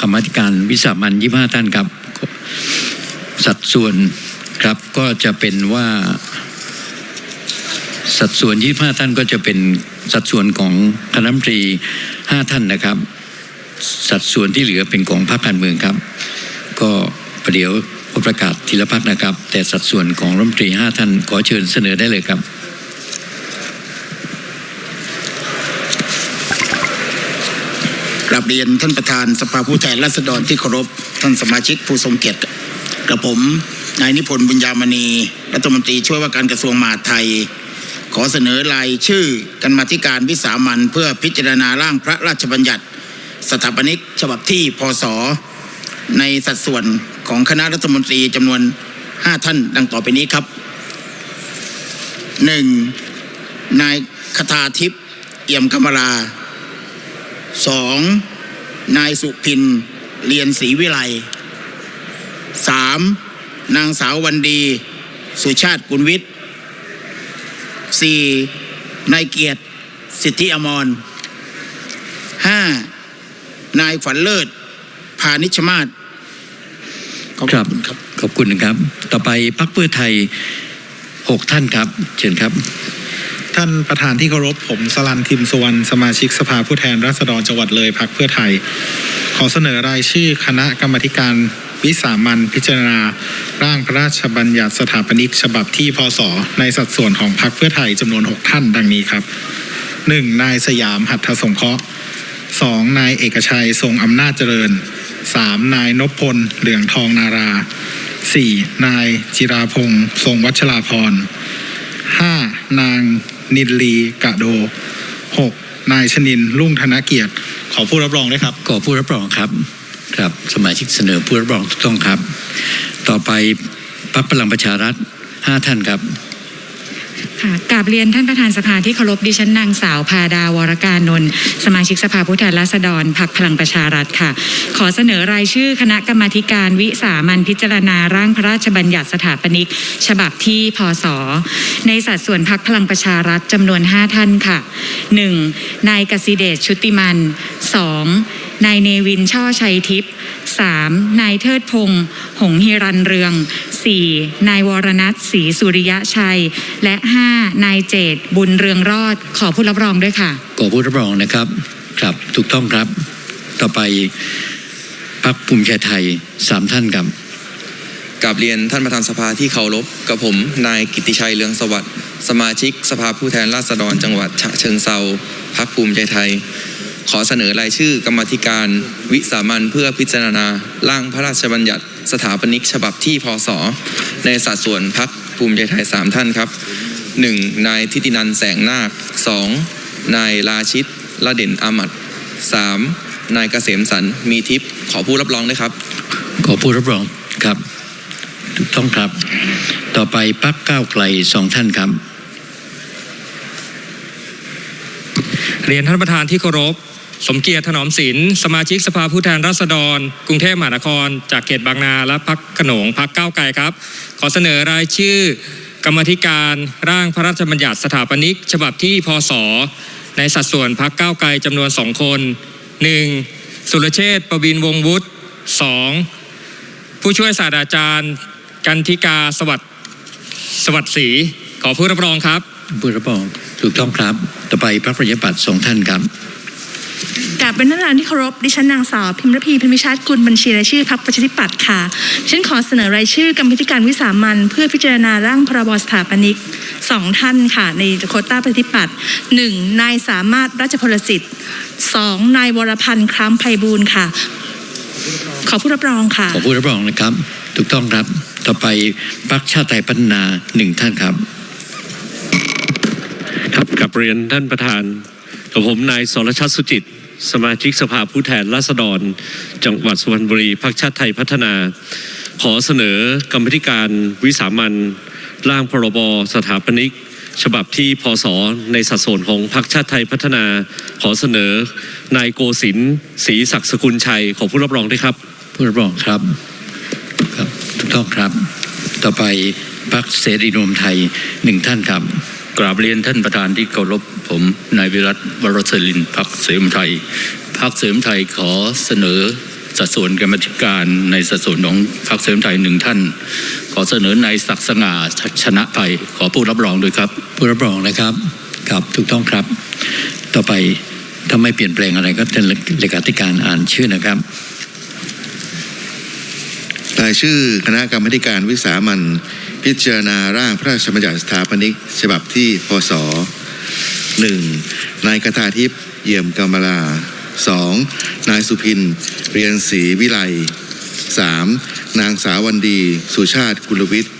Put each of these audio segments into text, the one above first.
กรรมธิการวิสามันยี่ห้าท่านครับ สัดส่วนครับก็จะเป็นว่า สัดส่วนยี่ห้าท่านก็จะเป็นสัดส่วนของคณะรัฐมนตรีห้าท่านนะครับ สัดส่วนที่เหลือเป็นของพรรคการเมืองครับ ก็ประเดี๋ยวประกาศทีละพักนะครับ แต่สัดส่วนของรัฐมนตรีห้าท่านขอเชิญเสนอได้เลยครับ กราบเรียนท่านประธานสภาผู้แทนราษฎรที่เคารพท่านสมาชิกผู้ทรงเกียรติกระผมนายนิพนธ์บุญญามณีรัฐมนตรีช่วยว่าการกระทรวงมหาดไทย ขอเสนอรายชื่อกันมาธิการวิสามันเพื่อพิจารณาร่างพระราชบัญญัติ สถาปนิกฉบับที่พศในสัดส่วนของคณะรัฐมนตรีจำนวน 5 ท่านดังต่อไปนี้ครับ 1. นายคทาทิพย์เอี่ยมกมรา สองนายสุพินเรียนศรีวิไลสามนางสาววันดี สุชาติกุลวิทย์สี่นายเกียรติสิทธิอมรห้านายฝันเลิศพานิชมาศขอบครับคุณครับ ขอบคุณนะครับ ต่อไปพรรคเพื่อไทยหกท่านครับ เชิญครับ ท่านประธานที่เคารพผมสลันทิมสุวรรณสมาชิกสภาผู้แทนราษฎรจังหวัดเลยพักเพื่อไทย ขอเสนอรายชื่อคณะกรรมการวิสามันพิจารณา ร่างพระราชบัญญัติสถาปนิกฉบับที่พศในสัดส่วนของพักเพื่อไทยจำนวน 6 ท่านดังนี้ครับ 1. นายสยามหัตถสงเคราะห์ 2. นายเอกชัยทรงอำนาจเจริญ 3. นายนพพลเหลืองทองนารา 4. นายจิราพงษ์ทรงวัชราพรห้านาง นินลีกะโดหกนายชนินรุ่งธนเกียรติ ขอผู้รับรองด้วยครับ ขอผู้รับรองครับ ครับ สมาชิกเสนอผู้รับรองถูกต้องครับ ต่อไปพรรคพลังประชารัฐห้าท่านครับ ค่ะกราบเรียนท่านประธานสภาที่เคารพดิฉันนางสาวพาดาวรการนนท์สมาชิกสภาผู้แทนราษฎรพรรคพลังประชารัฐค่ะ ขอเสนอรายชื่อคณะกรรมาการวิสามันพิจารณาร่างพระราชบัญญัติสถาปนิก ฉบับที่พศในสัดส่วนพรรคพลังประชารัฐจำนวน 5 ท่านค่ะ 1. นายกสิเดชชุติมัน 2. นายเนวินช่อชัยทิพย์ 3. นายเทิดพงษ์หงฮิรันเรือง 4. นายวรนัทศรีสุริยะชัย และ 5. นายเจตบุญเรืองรอด ขอผู้รับรองด้วยค่ะ ขอผู้รับรองนะครับ ครับ ถูกต้องครับ ต่อไปพรรคภูมิใจไทยสามท่านครับกับเรียนท่านประธานสภาที่เคารพกับผม นายกิตติชัยเลืองสวัสดิ์สมาชิกสภาผู้แทนราษฎรจังหวัดฉะเชิงเซาพักภูมิใจไทย ขอเสนอรายชื่อกรรมาธิการวิสามันเพื่อพิจารณาร่างพระราชบัญญัติสถาปนิกฉบับที่พศ ในสัดส่วนพักภูมิใจไทยสามท่านครับ 1. นายทิตินันแสงนาค 2. นายราชิตละเด่นอามัด 3. นายเกษมสันต์มีทิพย์ขอผู้รับรองด้วยครับ ขอผู้รับรองครับถูกต้องครับ ต่อไปพรรคก้าวไกลสองท่านครับเรียนท่านประธานที่เคารพ สมเกียรติถนอมศิลป์สมาชิกสภาผู้แทนราษฎร กรุงเทพมหานคร จากเขตบางนาและพักขนงพักก้าวไกลครับ ขอเสนอรายชื่อกรรมธิการร่างพระราชบัญญัติสถาปนิก ฉบับที่พศในสัดส่วนพักก้าวไกลจำนวนสองคน 1. สุรเชษฐ์ประวินวงวุฒิ 2. ผู้ช่วยศาสตราจารย์ กันธิกาสวัสดิ์สวัสดิ์ศรีขอผู้รับรองครับผู้รับรองถูกต้องครับ ต่อไปพรรคประชาธิปัตย์สองท่านครับ กราบเป็นท่านประธานที่เคารพดิฉันนางสาวพิมรพีพิมพิชาติกุลบัญชีรายชื่อพรรคประชาธิปัตย์ค่ะฉันขอเสนอรายชื่อกรรมธิการวิสามันเพื่อพิจารณาร่างพรบสถาปนิกสองท่านค่ะ ในโควต้าประชาธิปัตย์หนึ่งนายสามารถราชพลสิทธิ์สองนายวรพันธ์คล้ำไพบูลย์ค่ะ ขอผู้รับรองค่ะ ขอผู้รับรองนะครับ ถูกต้องครับ ต่อไปพรรคชาติไทยพัฒนาหนึ่งท่านครับ ครับกับเรียนท่านประธาน กับผมนายสรชัดสุจิต สมาชิกสภาผู้แทนราษฎร จังหวัดสุพรรณบุรีพรรคชาติไทยพัฒนา ขอเสนอกรรมธิการวิสามันร่างพรบสถาปนิก ฉบับที่พศในสัดส่วนของพรรคชาติไทยพัฒนา ขอเสนอนายโกศินศรีศักดิ์สกุลชัย ขอผู้รับรองด้วยครับ ผู้รับรองครับครับถูกต้องครับ ต่อไปพรรคเสรีรวมไทยหนึ่งท่านครับ กราบเรียนท่านประธานที่เคารพผมนายวิรัตวรสลินพักเสริมไทยพักเสริมไทยขอเสนอสัดส่วนกรรมธิการในสัดส่วนของพรรคเสรีรวมไทยหนึ่งท่าน ขอเสนอนายศักดิ์สง่าชนะภัยขอผู้รับรองด้วยครับผู้รับรองนะครับครับถูกต้องครับ ต่อไปถ้าไม่เปลี่ยนแปลงอะไรก็ท่านเลขาธิการอ่านชื่อนะครับายชื่อคณะกรรมการวิสามันพิจารณาร่างพระราชบัญญัติสถาปนิกฉบับที่พศ 1. นายคทาทิพย์เยี่ยมกำมลา 2. นายสุพินเรียนศรีวิไล 3. นางสาวันดี สุชาติกุลวิทย์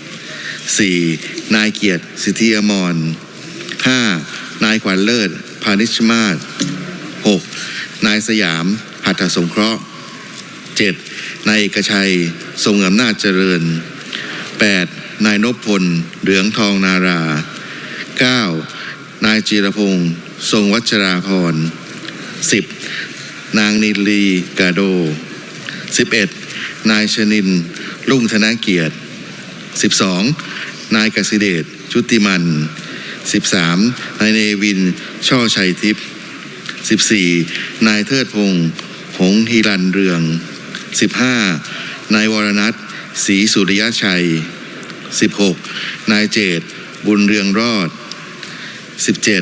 4. นายเกียรติสิทธิอมร 5. นายขวัญเลิศพานิชมาศ 6. นายสยามหัตถสงเคราะห์ 7. นายเอกชัย ทรงอำนาจเจริญ 8. นายนพพล เหลืองทองนารา 9. นายจีรพงศ์ทรงวัชราพร 10. นางนิลีกาโด 11. นายชนิน ลุ่งธนเกียรติ 12. นายกสิเดชชุติมัน 13. นายเนวิน ช่อชัยทิพย์ 14. นายเทิดพงศ์หงฮีรันเรือง 15. นายวรนัทศรีสุริยชัย 16. นายเจตบุญเรืองรอด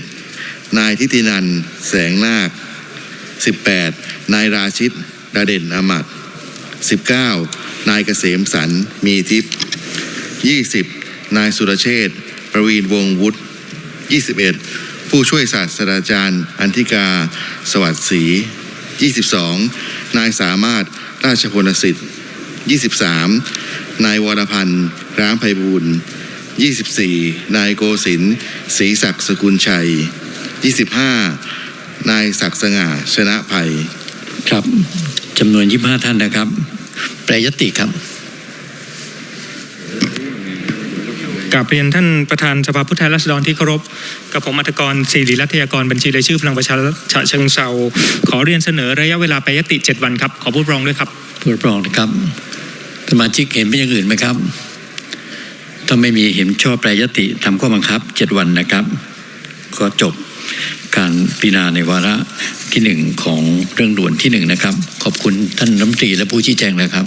17. นายทิตินันแสงนาค 18. นายราชิตดาเด่นอมัด 19. นายเกษมสันมีทิพย์ 20. นายสุรเชษประวีนวงวุฒิ 21. ผู้ช่วยศาสตราจารย์ อันธิกา สวัสดิ์ศรี 22. นายสามารถ ราชพลสิทธิ์ 23. นายวรพันธ์ร้างไพบูลย์ 24. นายโกศินศรีศักดิ์สกุลชัย 25. นายศักดิ์สง่าชนะภัย ครับจำนวน 25 ท่านนะครับ แปรยติครับ กราบเรียนท่านประธานสภาผู้แทนราษฎรที่เคารพกับผมอัธกรศิริรัตยากรบัญชีรายชื่อพลังประชารัฐฉะเชิงเซาขอเรียนเสนอระยะเวลาไปยติ 7 วันครับ ขอผู้รองด้วยครับผู้รองนะครับสมาชิกเห็นเป็นอย่างอื่นไหมครับ ถ้าไม่มีเห็นชอบแปรยติทำข้อบังคับ 7 วันนะครับ ก็จบการพิจารณาในวาระที่หนึ่งของเรื่องด่วนที่หนึ่งนะครับ ขอบคุณท่านรัฐมนตรีและผู้ชี้แจงนะครับ